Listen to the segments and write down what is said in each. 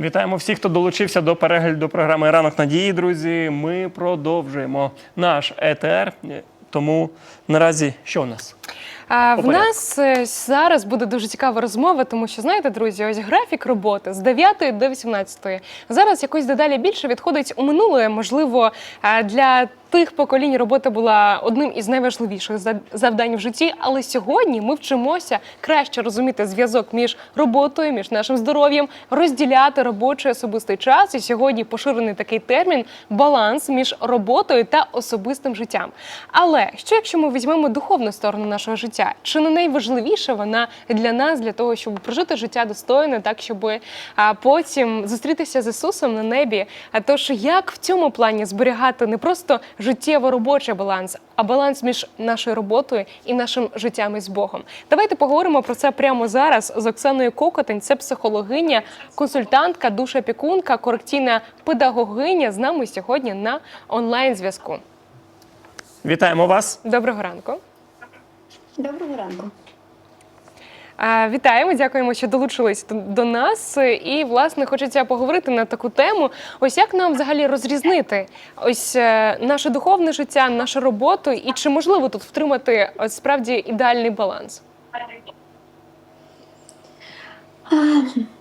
Вітаємо всіх, хто долучився до перегляду програми Ранок надії, друзі. Ми продовжуємо наш ЕТР. Тому наразі що у нас? А, в нас е, зараз буде дуже цікава розмова, тому що знаєте, друзі, ось графік роботи з 9 до 18. Зараз якось дедалі більше відходить у минуле. Можливо, е, для тих поколінь робота була одним із найважливіших за- завдань в житті. Але сьогодні ми вчимося краще розуміти зв'язок між роботою, між нашим здоров'ям, розділяти робочий особистий час. І сьогодні поширений такий термін баланс між роботою та особистим життям. Але що якщо ми візьмемо духовну сторону нашого життя? Чи не найважливіша вона для нас, для того, щоб прожити життя достойно, так щоб потім зустрітися з Ісусом на небі? А тож як в цьому плані зберігати не просто життєво-робочий баланс, а баланс між нашою роботою і нашим життям із Богом? Давайте поговоримо про це прямо зараз з Оксаною Кокотень. Це психологиня, консультантка, душа-пікунка, корекційна педагогиня з нами сьогодні на онлайн зв'язку. Вітаємо вас. Доброго ранку. Доброго ранку. Вітаємо, дякуємо, що долучились до- нас. І власне хочеться поговорити на таку тему. Ось як нам взагалі розрізнити ось е, наше духовне життя, нашу роботу, і чи можливо тут втримати ось, справді ідеальний баланс?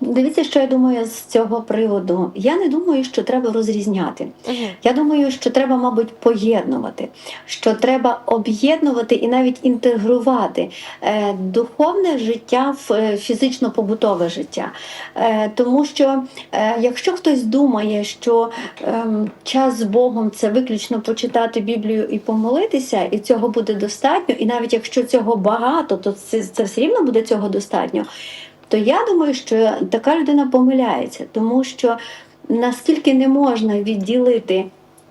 Дивіться, що я думаю з цього приводу. Я не думаю, що треба розрізняти. Я думаю, що треба, мабуть, поєднувати, що треба об'єднувати і навіть інтегрувати е, духовне життя в е, фізично-побутове життя. Е, Тому що е, якщо хтось думає, що ем, час з Богом це виключно почитати Біблію і помолитися, і цього буде достатньо, і навіть якщо цього багато, то це, це все рівно буде цього достатньо. То я думаю, що така людина помиляється, тому що наскільки не можна відділити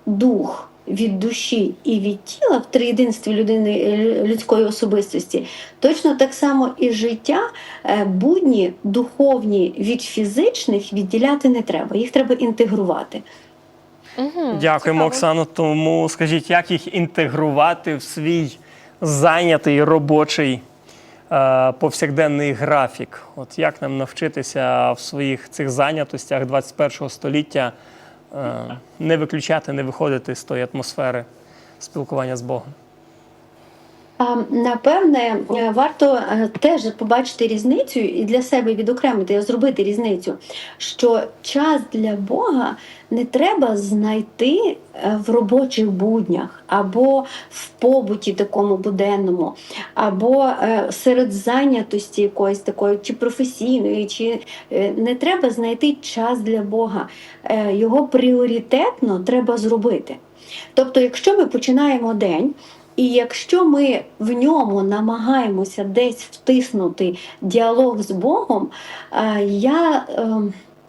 дух від душі і від тіла в триєдинстві людини е, людської особистості, точно так само і життя е, будні духовні від фізичних відділяти не треба. Їх треба інтегрувати. Угу. Дякуємо, Оксано. Тому скажіть, як їх інтегрувати в свій зайнятий робочий повсякденний графік? От як нам навчитися в своїх цих зайнятостях 21 століття е, не виключати, не виходити з тої атмосфери спілкування з Богом? Напевне, е, варто е, теж побачити різницю і для себе відокремити, зробити різницю, що час для Бога не треба знайти е, в робочих буднях, або в побуті такому буденному, або серед зайнятості якоїсь такої, чи професійної, чи не треба знайти час для Бога. Його пріоритетно треба зробити. Тобто, якщо ми починаємо день. І якщо ми в ньому намагаємося десь втиснути діалог з Богом, е, я, е,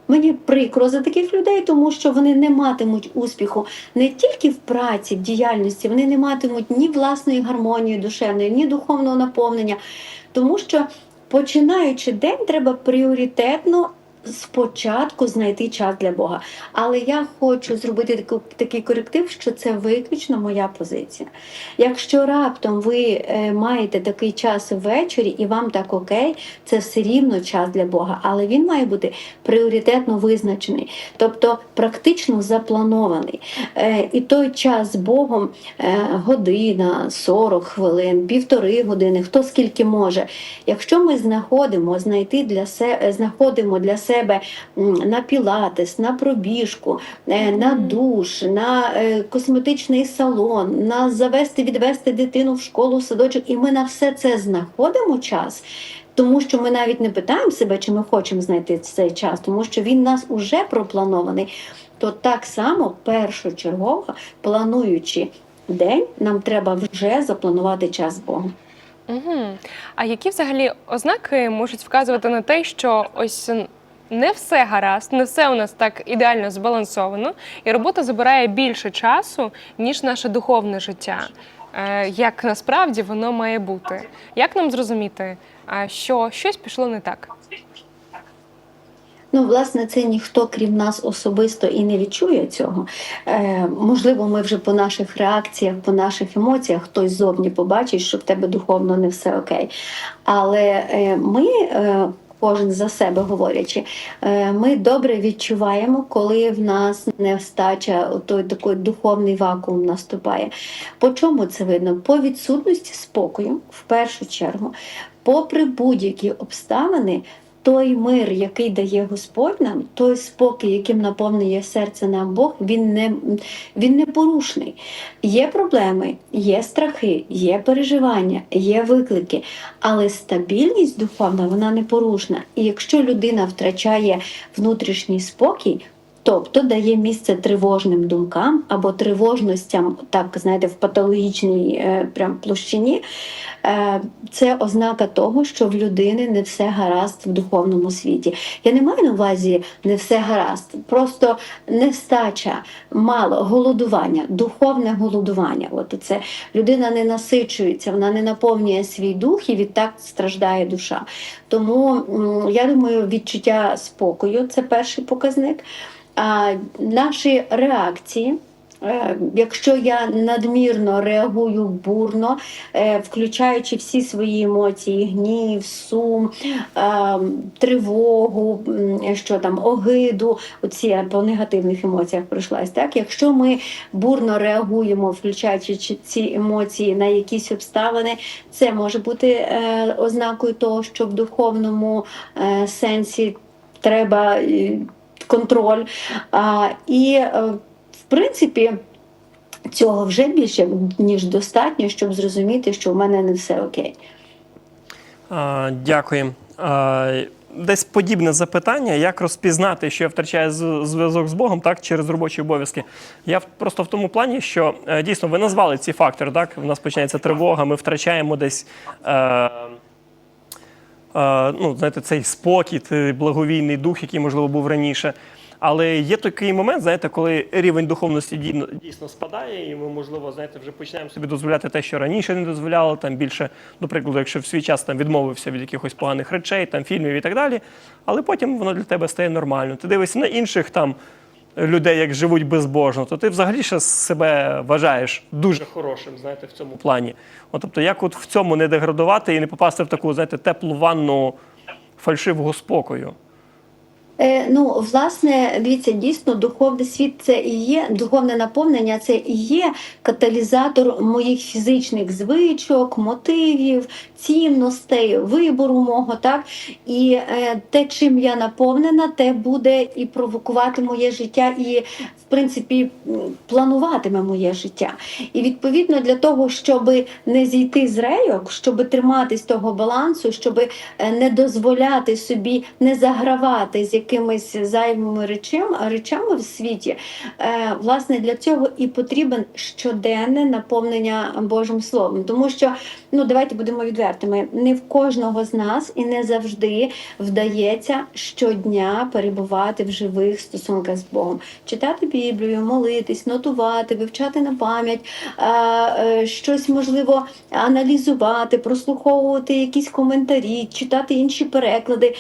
мені прикро за таких людей, тому що вони не матимуть успіху не тільки в праці, в діяльності, вони не матимуть ні власної гармонії душевної, ні духовного наповнення. Тому що починаючи день, треба пріоритетно. Спочатку знайти час для Бога. Але я хочу зробити такий коректив, що це виключно моя позиція. Якщо раптом ви е, маєте такий час ввечері і вам так окей, це все рівно час для Бога, але він має бути пріоритетно визначений, тобто практично запланований. Е, і той час з Богом е, година, 40 хвилин, півтори години, хто скільки може. Якщо ми знаходимо знайти для себе, знаходимо для себе м, на пілатес, на пробіжку, е, на душ, на е, косметичний салон, на завести, відвести дитину в школу, в садочок, і ми на все це знаходимо час. Тому що ми навіть не питаємо себе, чи ми хочемо знайти цей час, тому що він у нас уже пропланований. То так само першочергово, плануючи день, нам треба вже запланувати час з Богом. Угу. А які взагалі ознаки можуть вказувати на те, що ось не все гаразд, не все у нас так ідеально збалансовано, і робота забирає більше часу, ніж наше духовне життя. Е, Як насправді воно має бути? Як нам зрозуміти, що щось пішло не так? Ну, власне, це ніхто крім нас особисто і не відчує цього. Е, можливо, ми вже по наших реакціях, по наших емоціях хтось зовні побачить, що в тебе духовно не все окей. Але е, ми. Е, кожен за себе говорячи, е, ми добре відчуваємо, коли в нас невстача, той такий духовний вакуум наступає. По чому це видно? По відсутності спокою, в першу чергу, попри будь-які обставини. Той мир, який дає Господь нам, той спокій, яким наповнює серце нам Бог, він не, він не порушний. Є проблеми, є страхи, є переживання, є виклики, але стабільність духовна вона не порушна. І якщо людина втрачає внутрішній спокій, тобто дає місце тривожним думкам або тривожностям, так знаєте, в патологічній е, прям площині, е, це ознака того, що в людини не все гаразд в духовному світі. Я не маю на увазі не все гаразд, просто нестача, мало, голодування, духовне голодування. От це людина не насичується, вона не наповнює свій дух і відтак страждає душа. Тому я думаю, відчуття спокою це перший показник. А наші реакції. е, Якщо я надмірно реагую бурно, е, включаючи всі свої емоції, гнів, сум, е, тривогу, що там, огиду, оці по негативних емоціях пройшлась. Так, якщо ми бурно реагуємо, включаючи ці емоції на якісь обставини, це може бути ознакою того, що в духовному сенсі треба контроль. І е, в принципі. Цього вже більше ніж достатньо, щоб зрозуміти, що в мене не все окей. А, Дякую. А, Десь подібне запитання, як розпізнати, що я втрачаю зв'язок з Богом так, через робочі обов'язки. Я просто в тому плані, що е, дійсно ви назвали ці фактори. Так? У нас починається тривога, ми втрачаємо десь е, ну, знаєте, цей спокій, благовійний дух, який, можливо, був раніше. Але є такий момент, знаєте, коли рівень духовності дійсно, спадає, і ми, можливо, знаєте, вже починаємо собі дозволяти те, що раніше не дозволяли, там більше, до прикладу, якщо в свій час там відмовився від якихось поганих речей, там фільмів і так далі. Але потім воно для тебе стає нормально. Ти дивишся на інших там людей, як живуть безбожно, то ти взагалі ще себе вважаєш дуже хорошим, знаєте, в цьому плані. От, тобто, як от в цьому не деградувати і не попасти в таку, знаєте, теплу ванну фальшивого спокою. Е, ну, власне, дивіться, дійсно, духовний світ це і є, духовне наповнення це і є каталізатор моїх фізичних звичок, мотивів, цінностей, вибору мого. так? І е, те, чим я наповнена, те буде і провокувати моє життя, і, в принципі, плануватиме моє життя. І відповідно для того, щоб не зійти з рейок, щоб триматись того балансу, щоб не дозволяти собі не загравати з якимись зайвими речами, речами в світі, е, власне, для цього і потрібен щоденне наповнення Божим Словом. Тому що, ну давайте будемо відвертими, не в кожного з нас і не завжди вдається щодня перебувати в живих стосунках з Богом, читати Біблію, молитись, нотувати, вивчати на пам'ять, е, щось можливо аналізувати, прослуховувати якісь коментарі, читати інші переклади.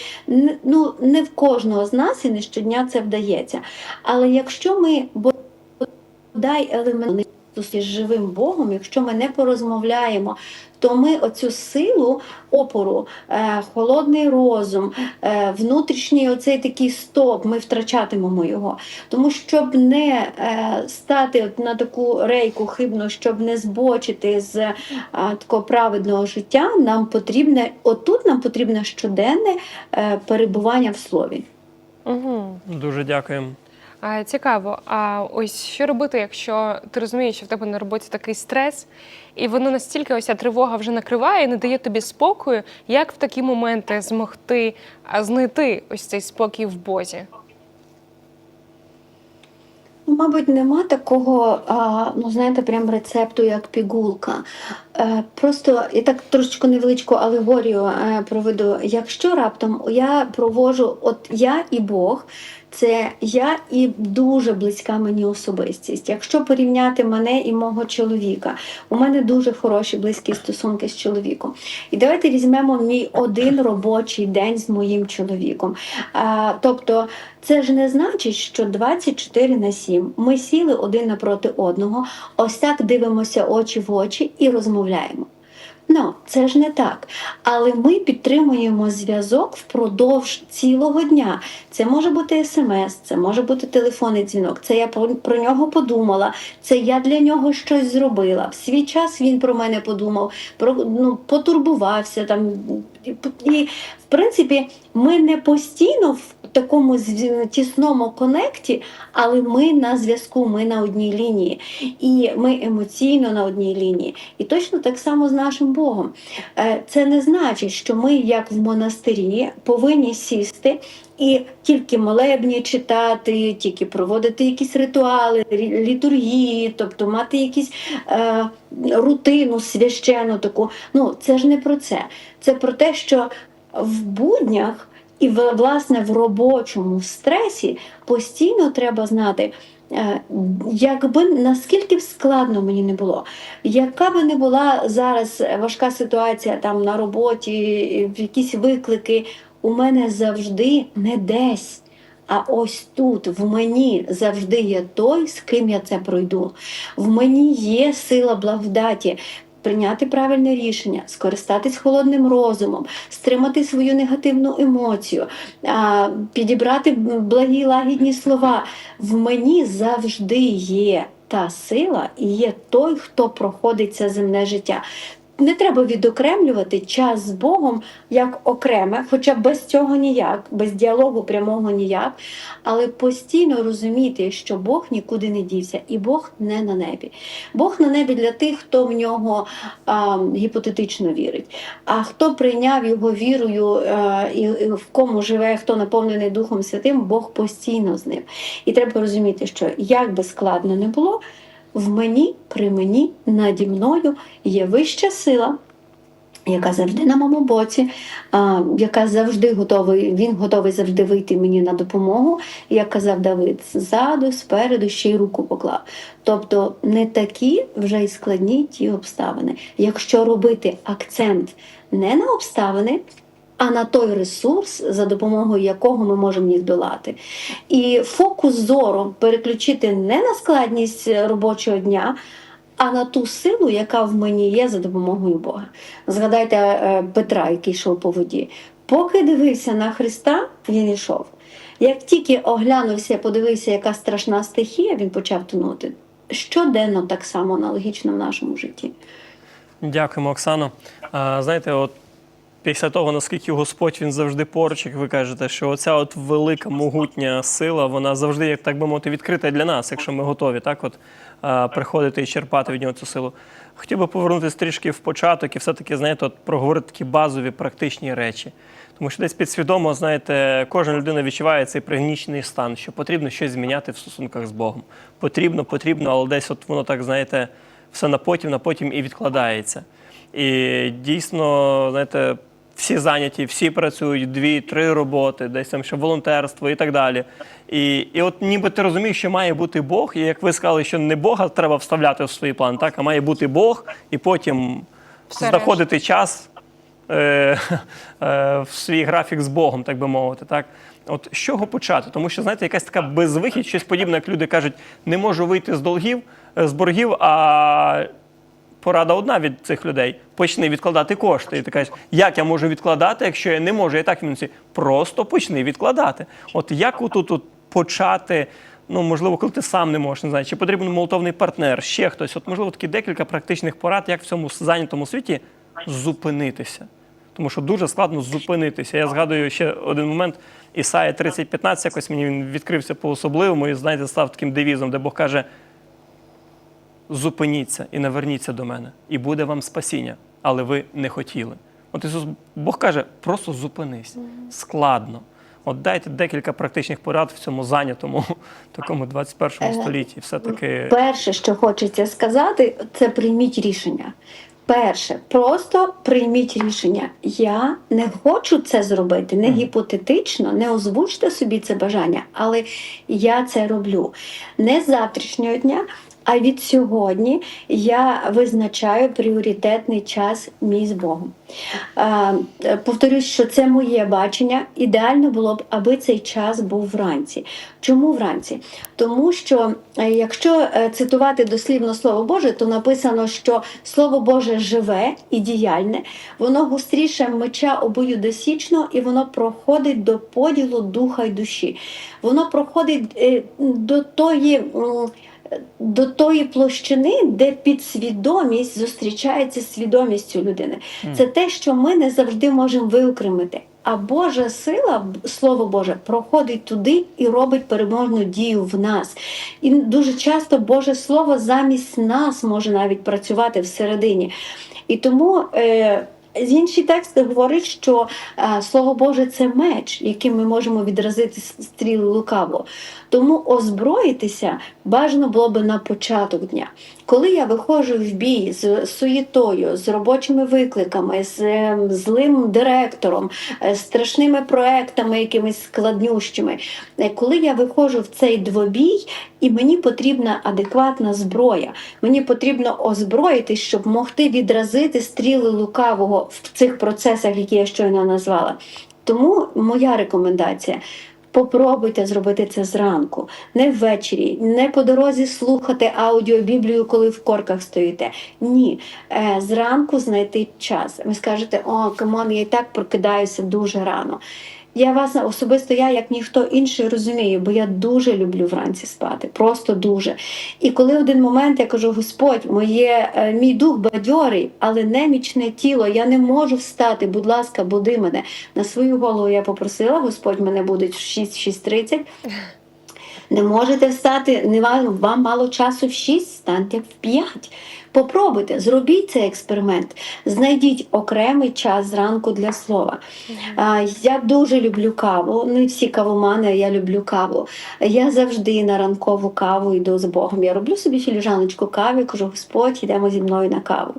Ну, не в кожного з нас і не щодня це вдається. Але якщо ми бодай елемент з живим Богом, якщо ми не порозмовляємо, то ми оцю силу опору, е, холодний розум, е, внутрішній оцей такий стоп, ми втрачатимемо його. Тому щоб не е, стати от на таку рейку хибну, щоб не збочити з е, такого праведного життя, нам потрібне, отут нам потрібне щоденне е, перебування в слові. Угу. Дуже дякую. Цікаво. А ось що робити, якщо ти розумієш, що в тебе на роботі такий стрес, і воно настільки ось ця тривога вже накриває, і не дає тобі спокою. Як в такі моменти змогти знайти ось цей спокій в Бозі? Ну, Мабуть, нема такого, ну знаєте, прям рецепту, як пігулка. Е, Просто я так трошечки невеличку алегорію е, проведу. Якщо раптом я провожу, от я і Бог, це я і дуже близька мені особистість. Якщо порівняти мене і мого чоловіка, у мене дуже хороші близькі стосунки з чоловіком. І давайте візьмемо мій один робочий день з моїм чоловіком. А, тобто, це ж не значить, що 24 на 7 ми сіли один напроти одного, ось так дивимося очі в очі і розмовляємо. Ну, це ж не так. Але ми підтримуємо зв'язок впродовж цілого дня. Це може бути смс, це може бути телефонний дзвінок. Це я про, нього подумала. Це я для нього щось зробила. В свій час він про мене подумав, про ну потурбувався там. І в принципі, ми не постійно в такому тісному конекті, але ми на зв'язку, ми на одній лінії, і ми емоційно на одній лінії. І точно так само з нашим Богом. Е, Це не значить, що ми, як в монастирі, повинні сісти і тільки молебні читати, тільки проводити якісь ритуали, літургії, тобто мати якісь е, рутину священну таку. Ну, це ж не про це. Це про те, що в буднях і власне в робочому стресі постійно треба знати. е, Якби наскільки складно мені не було, яка би не була зараз важка ситуація там на роботі, якісь виклики, у мене завжди не десь. А ось тут, в мені завжди є той, з ким я це пройду. В мені є сила благодаті прийняти правильне рішення, скористатись холодним розумом, стримати свою негативну емоцію, підібрати благі лагідні слова. В мені завжди є та сила і є той, хто проходить це земне життя. Не треба відокремлювати час з Богом як окреме, хоча без цього ніяк, без діалогу прямого ніяк, але постійно розуміти, що Бог нікуди не дівся, і Бог не на небі. Бог на небі для тих, хто в нього а, гіпотетично вірить. А хто прийняв його вірою а, і, і в кому живе, хто наповнений Духом Святим, Бог постійно з ним. І треба розуміти, що як би складно не було, в мені, при мені, наді мною є вища сила. Яка завжди на моєму боці, а, яка завжди готовий, він готовий завжди вийти мені на допомогу. Як казав Давид, ззаду, спереду ще й руку поклав. Тобто не такі вже й складні ті обставини. Якщо робити акцент не на обставини, а на той ресурс, за допомогою якого ми можемо їх долати. І фокус зору переключити не на складність робочого дня, а на ту силу, яка в мені є за допомогою Бога. Згадайте е, Петра, який йшов по воді. Поки дивився на Христа, він йшов. Як тільки оглянувся, подивився, яка страшна стихія, він почав тонути. Щоденно так само аналогічно в нашому житті. Дякуємо, Оксано. Знаєте, от після того, наскільки Господь він завжди поруч, як ви кажете, що оця от велика могутня сила, вона завжди, як так би мовити, відкрита для нас, якщо ми готові так от приходити і черпати від нього цю силу. Хотів би повернутися трішки в початок і все-таки, знаєте, от проговорити такі базові практичні речі. Тому що десь підсвідомо, знаєте, кожна людина відчуває цей пригнічений стан, що потрібно щось зміняти в стосунках з Богом. Потрібно, потрібно, але десь от воно так, знаєте, все на потім, на потім і відкладається. І дійсно, знаєте, всі зайняті, всі працюють, дві-три роботи, десь там ще волонтерство і так далі. І, і от ніби ти розумієш, що має бути Бог, і як ви сказали, що не Бога треба вставляти в свої плани, так, а має бути Бог, і потім Все знаходити час е, е, в свій графік з Богом, так би мовити. Так? От з чого почати? Тому що, знаєте, якась така безвихідь, щось подібне, як люди кажуть, не можу вийти з долгів, е, з боргів, а порада одна від цих людей: почни відкладати кошти. І ти кажеш, як я можу відкладати, якщо я не можу, я так мінусі. Просто почни відкладати. От як отут тут почати? Ну, можливо, коли ти сам не можеш, не знаю, чи потрібен молотовний партнер, ще хтось. От, можливо, такі декілька практичних порад, як в цьому зайнятому світі зупинитися. Тому що дуже складно зупинитися. Я згадую ще один момент. Ісая 30.15, якось мені він відкрився по-особливому і, знаєте, став таким девізом, де Бог каже: зупиніться і наверніться до мене, і буде вам спасіння, але ви не хотіли. От Ісус Бог каже, просто зупинись. Складно. От дайте декілька практичних порад в цьому зайнятому такому 21 Е, столітті. Все-таки Перше, що хочеться сказати, це прийміть рішення. Перше, просто прийміть рішення. Я не хочу це зробити, не гіпотетично, не озвучте собі це бажання, але я це роблю не з завтрашнього дня, А від сьогодні я визначаю пріоритетний час мій з Богом. Е, Повторюсь, що це моє бачення. Ідеально було б, аби цей час був вранці. Чому вранці? Тому що е, якщо е, цитувати дослівно Слово Боже, то написано, що Слово Боже живе і діяльне, воно гостріше меча обоюдосічно і воно проходить до поділу духа й душі. Воно проходить до тої. До тої площини, де підсвідомість зустрічається з свідомістю людини. Це те, що ми не завжди можемо виокремити. А Божа сила, Слово Боже, проходить туди і робить переможну дію в нас. І дуже часто Боже Слово замість нас може навіть працювати всередині. І тому е, інший текст говорить, що е, Слово Боже це меч, яким ми можемо відразити стріли лукаво. Тому озброїтися бажано було би на початок дня. Коли я виходжу в бій з суєтою, з робочими викликами, з е, злим директором, е, з страшними проектами, якимись складнющими, коли я виходжу в цей двобій, і мені потрібна адекватна зброя, мені потрібно озброїтись, щоб могти відразити стріли лукавого в цих процесах, які я щойно назвала. Тому моя рекомендація. Попробуйте зробити це зранку, не ввечері, не по дорозі слухати аудіобіблію, коли в корках стоїте. Ні, е, зранку знайти час. Ви скажете, о, камон, я і так прокидаюся дуже рано. Я вас особисто я, як ніхто інший, розумію, бо я дуже люблю вранці спати, просто дуже. І коли в один момент я кажу, Господь, моє, е, мій дух бадьорий, але немічне тіло, я не можу встати, будь ласка, буди мене. На свою голову я попросила, Господь мене буде в 6-6.30. Не можете встати, не вам, вам мало часу в 6, станьте в 5. Попробуйте, зробіть цей експеримент. Знайдіть окремий час зранку для слова. Я дуже люблю каву. Не всі кавомани, я люблю каву. Я завжди на ранкову каву йду з Богом. Я роблю собі філіжаночку кави, кажу, Господь, йдемо зі мною на каву.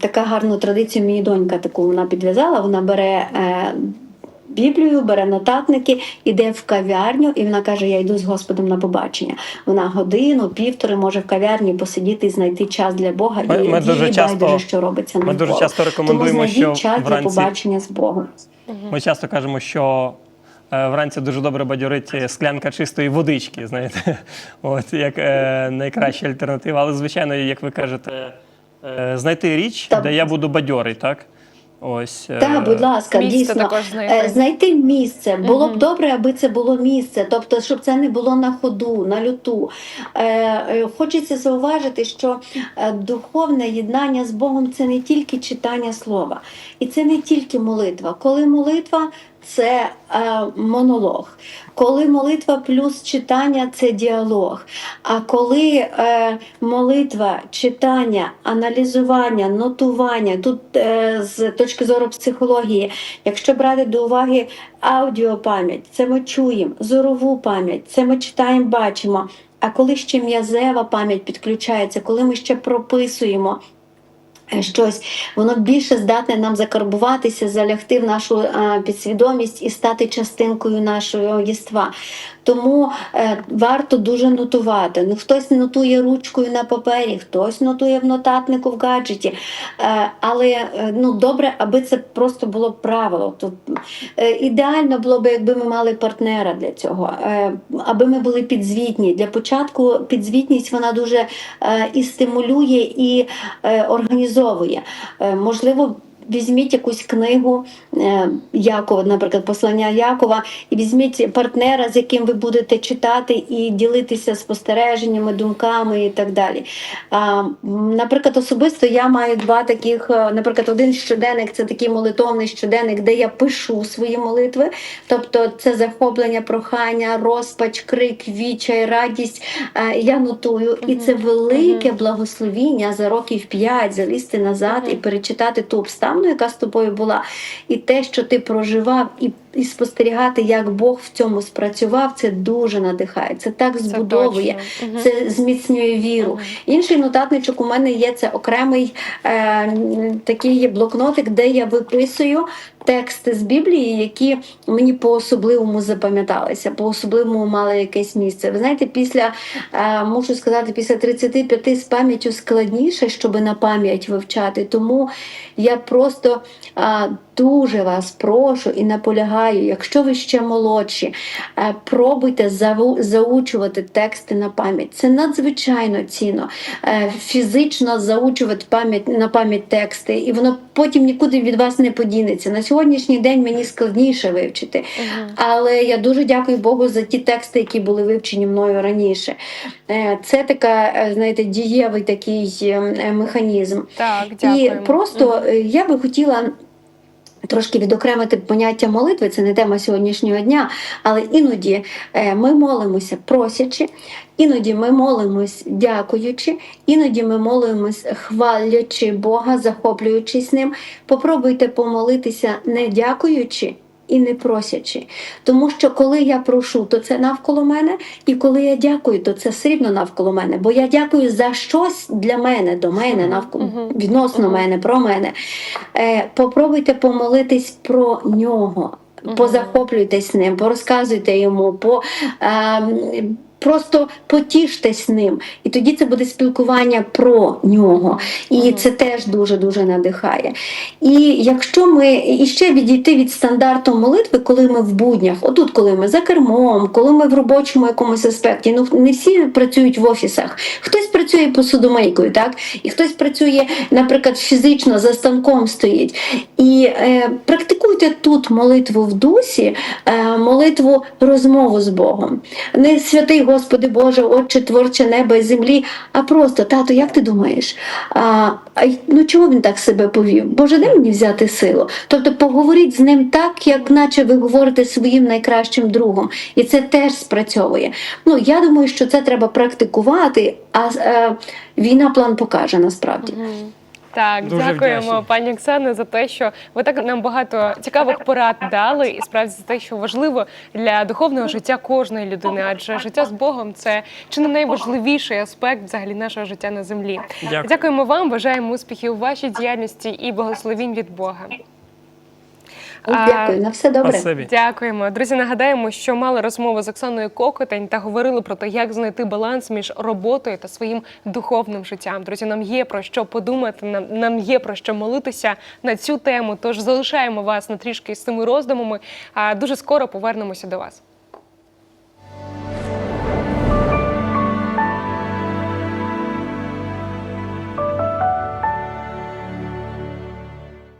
Така гарну традицію мені донька таку вона підв'язала. Вона бере. Біблію, бере нотатники, іде в кав'ярню, і вона каже: Я йду з Господом на побачення. Вона годину, півтори може в кав'ярні посидіти і знайти час для Бога. Ми- і ми дуже часто- байдуже, що робиться Ми навколо. дуже часто рекомендуємо, знайдіть що час для побачення з Богом. Ми часто кажемо, що е, вранці дуже добре бадьорить склянка чистої водички, знаєте, от як е, найкраща альтернатива. Але, звичайно, як ви кажете, е, знайти річ, де я буду бадьорий, так? Ось. е, Так, будь ласка, Місце дійсно. також знайти. Е, Знайти місце. Було б добре, аби це було місце, тобто, щоб це не було на ходу, на люту. Е, е, Хочеться зауважити, що е, духовне єднання з Богом це не тільки читання слова, і це не тільки молитва. Коли молитва це е, монолог, коли молитва плюс читання це діалог. А коли е, молитва, читання, аналізування, нотування, тут е, з точки зору психології, якщо брати до уваги аудіопам'ять, це ми чуємо, зорову пам'ять, це ми читаємо, бачимо. А коли ще м'язева пам'ять підключається, коли ми ще прописуємо. Е, Щось воно більше здатне нам закарбуватися, залягти в нашу е, підсвідомість і стати частинкою нашого єства. Тому е, варто дуже нотувати. Ну, хтось нотує ручкою на папері, хтось нотує в нотатнику в гаджеті. Але ну, добре, аби це просто було правило. Е, ідеально було б, якби ми мали партнера для цього, аби ми були підзвітні. Для початку підзвітність вона дуже і стимулює, і е, організовує. Е, можливо, Візьміть якусь книгу е, Якова, наприклад, послання Якова, і візьміть партнера, з яким ви будете читати і ділитися спостереженнями, думками і так далі. Наприклад, особисто я маю два таких, е, наприклад, один щоденник це такий молитовний щоденник, де я пишу свої молитви, тобто це захоплення, прохання, розпач, крик, відчай, радість. Е, Я нотую, і це велике благословіння за років п'ять залізти назад і перечитати ту обставину, яка з тобою була, і те, що ти проживав, і і спостерігати, як Бог в цьому спрацював, це дуже надихає. Це так збудовує. Мгм. це зміцнює віру. Мгм. Інший нотатничок у мене є це окремий е, такий є блокнотик, де я виписую тексти з Біблії, які мені по-особливому запам'яталися, по-особливому мали якесь місце. Ви знаєте, після е, мушу сказати, після 35 з пам'яттю складніше, щоб на пам'ять вивчати. Тому я просто е, дуже вас прошу і наполягаю, якщо ви ще молодші, е, пробуйте заучувати тексти на пам'ять. Це надзвичайно цінно. Е, Фізично заучувати пам'ять на пам'ять тексти, і воно потім нікуди від вас не подінеться. На сьогоднішній день мені складніше вивчити. Але я дуже дякую Богу за ті тексти, які були вивчені мною раніше. Е, Це така, знаєте, дієвий такий е, е, механізм. Так, дякуємо. І просто я би хотіла. Трошки відокремити поняття молитви, це не тема сьогоднішнього дня, але іноді е, ми молимося просячи, іноді ми молимось дякуючи, іноді ми молимось хвалячи Бога, захоплюючись ним. Попробуйте помолитися не дякуючи і не просячи. Тому що коли я прошу, то це навколо мене, і коли я дякую, то це все рівно навколо мене. Бо я дякую за щось для мене, до мене, навколо відносно мене, про мене. Е, попробуйте помолитись про нього. Позахоплюйтесь ним, порозказуйте йому, по, е, просто потіштесь ним. І тоді це буде спілкування про нього. І це теж дуже-дуже надихає. І якщо ми і ще відійти від стандарту молитви, коли ми в буднях, отут, коли ми за кермом, коли ми в робочому якомусь аспекті, ну не всі працюють в офісах. Хтось працює посудомийкою, так? І хтось працює, наприклад, фізично за станком стоїть. І е, практикуйте тут молитву в дусі, е, молитву розмову з Богом. Не святий Господи Боже, Отче, творче неба і землі, а просто тато, як ти думаєш? А, а ну чого він так себе повів? Боже, де мені взяти силу? Тобто поговоріть з ним так, як наче ви говорите своїм найкращим другом. І це теж спрацьовує. Ну я думаю, що це треба практикувати, а е, війна план покаже насправді. Так, Дуже дякуємо, вдячні. пані Оксане, за те, що ви так нам багато цікавих порад дали, і справді за те, що важливо для духовного життя кожної людини, адже життя з Богом це чи не найважливіший аспект взагалі нашого життя на землі. Дякую. Дякуємо вам, бажаємо успіхів у вашій діяльності і благословінь від Бога. Дякую, на все добре. Спасибі. Дякуємо. Друзі, нагадаємо, що мали розмову з Оксаною Кокотень та говорили про те, як знайти баланс між роботою та своїм духовним життям. Друзі, нам є про що подумати, нам, нам є про що молитися на цю тему. Тож залишаємо вас на трішки з цими роздумами. А дуже скоро повернемося до вас.